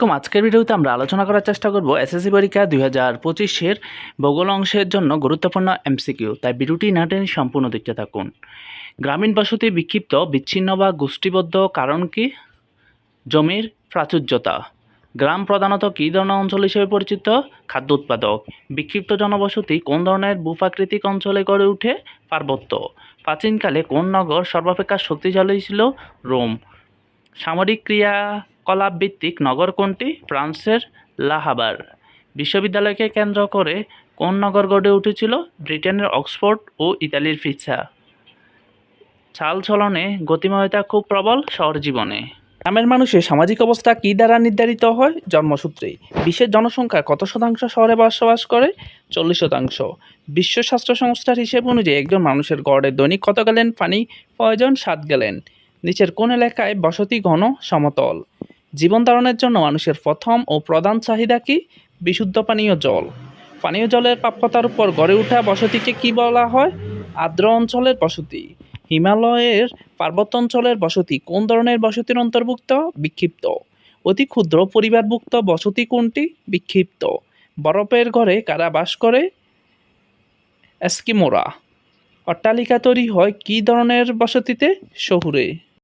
তো আজকের ভিডিওতে আমরা আলোচনা করার চেষ্টা করব এসএসসি পরীক্ষা দুই হাজার পঁচিশের ভূগোল অংশের জন্য গুরুত্বপূর্ণ এমসিকিউ তাই ভিডিওটি না টেনে সম্পূর্ণ দেখতে থাকুন। গ্রামীণ বসতি বিক্ষিপ্ত, বিচ্ছিন্ন বা গোষ্ঠীবদ্ধ কারণ কি? জমির প্রাচুর্যতা। গ্রাম প্রধানত কী ধরনের অঞ্চল হিসেবে পরিচিত? খাদ্য উৎপাদক। বিক্ষিপ্ত জনবসতি কোন ধরনের ভূপ্রাকৃতিক অঞ্চলে গড়ে ওঠে পার্বত্য। প্রাচীনকালে কোন নগর সর্বাপেক্ষা শক্তিশালী ছিল? রোম। সামরিক ক্রিয়াকলাপ ভিত্তিক নগর কোনটি? ফ্রান্সের লাহাবার। বিশ্ববিদ্যালয়কে কেন্দ্র করে কোন নগর গড়ে উঠেছিল? ব্রিটেনের অক্সফোর্ড ও ইতালির ফিসা চাল চলনে গতিময়তা খুব প্রবল শহর জীবনে। গ্রামের মানুষের সামাজিক অবস্থা কী দ্বারা নির্ধারিত হয়? জন্মসূত্রেই বিশ্বের জনসংখ্যা কত শতাংশ শহরে বসবাস করে? চল্লিশ শতাংশ। বিশ্ব স্বাস্থ্য সংস্থার হিসেব অনুযায়ী একজন মানুষের গড়ে দৈনিক কত গ্যালেন পানি প্রয়োজন সাত গ্যালেন নিচের কোন এলাকায় বসতি ঘন সমতল। জীবন ধারণের জন্য মানুষের প্রথম ও প্রধান চাহিদা কি? বিশুদ্ধ পানীয় জল। পানীয় জলের প্রাপ্যতার উপর গড়ে ওঠা বসতিকে কি বলা হয়? আর্দ্র অঞ্চলের বসতি। হিমালয়ের পার্বত্য অঞ্চলের বসতি কোন ধরনের বসতির অন্তর্ভুক্ত? বিক্ষিপ্ত। অতি ক্ষুদ্র পরিবারভুক্ত বসতি কোনটি? বিক্ষিপ্ত। বরফের ঘরে কারা বাস করে? এস্কিমোরা। অট্টালিকা তৈরি হয় কী ধরনের বসতিতে? শহুরে।